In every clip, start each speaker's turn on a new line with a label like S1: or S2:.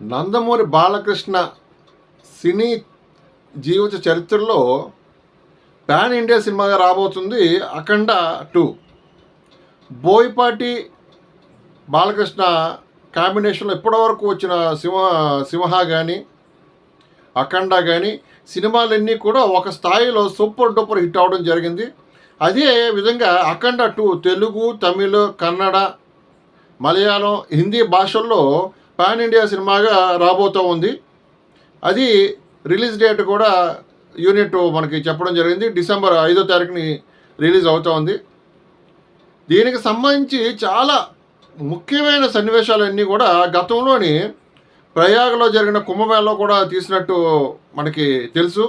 S1: నందమూరి బాలకృష్ణ సినీ జీవిత చరిత్రలో pan India సినిమాగా రాబోతుంది అఖండ టూ. బోయపాటి బాలకృష్ణ కాంబినేషన్లో ఇప్పటివరకు వచ్చిన సింహ సింహ కానీ అఖండ కానీ సినిమాలన్నీ కూడా ఒక స్థాయిలో సూపర్ డూపర్ హిట్ అవడం జరిగింది. అదే విధంగా అఖండ టూ తెలుగు తమిళ్ కన్నడ మలయాళం హిందీ భాషల్లో పాన్ ఇండియా సినిమాగా రాబోతూ ఉంది. అది రిలీజ్ డేట్ కూడా యూనిట్ మనకి చెప్పడం జరిగింది. డిసెంబర్ ఐదో తారీఖుని రిలీజ్ అవుతూ ఉంది. దీనికి సంబంధించి చాలా ముఖ్యమైన సన్నివేశాలన్నీ కూడా గతంలోని ప్రయాగలో జరిగిన కుంభమేళలో కూడా తీసినట్టు మనకి తెలుసు.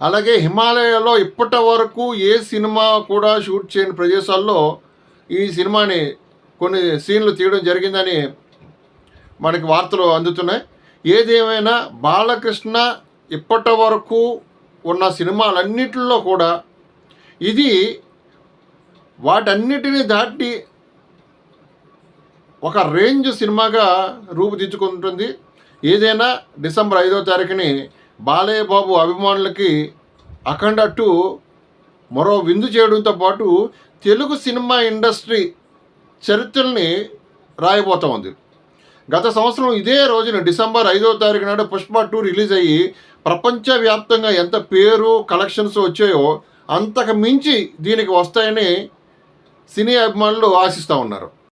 S1: అలాగే హిమాలయాలో ఇప్పటి వరకు ఏ సినిమా కూడా షూట్ చేయని ప్రదేశాల్లో ఈ సినిమాని కొన్ని సీన్లు తీయడం జరిగిందని మనకి వార్తలు అందుతున్నాయి. ఏదేమైనా బాలకృష్ణ ఇప్పటి వరకు ఉన్న సినిమాలన్నిటిలో కూడా ఇది వాటన్నిటిని దాటి ఒక రేంజ్ సినిమాగా రూపుదిద్దుకుంటుంది. ఏదైనా డిసెంబర్ ఐదో తారీఖుని బాలయ్య బాబు అభిమానులకి అఖండ టూ మరో విందు చేయడంతో పాటు తెలుగు సినిమా ఇండస్ట్రీ చరిత్రల్ని రాయబోతా ఉంది. గత సంవత్సరం ఇదే రోజున డిసెంబర్ ఐదో తారీఖు నాడు పుష్ప టూ రిలీజ్ అయ్యి ప్రపంచవ్యాప్తంగా ఎంత పేరు కలెక్షన్స్ వచ్చాయో అంతకు మించి దీనికి వస్తాయని సినీ అభిమానులు ఆశిస్తూ ఉన్నారు.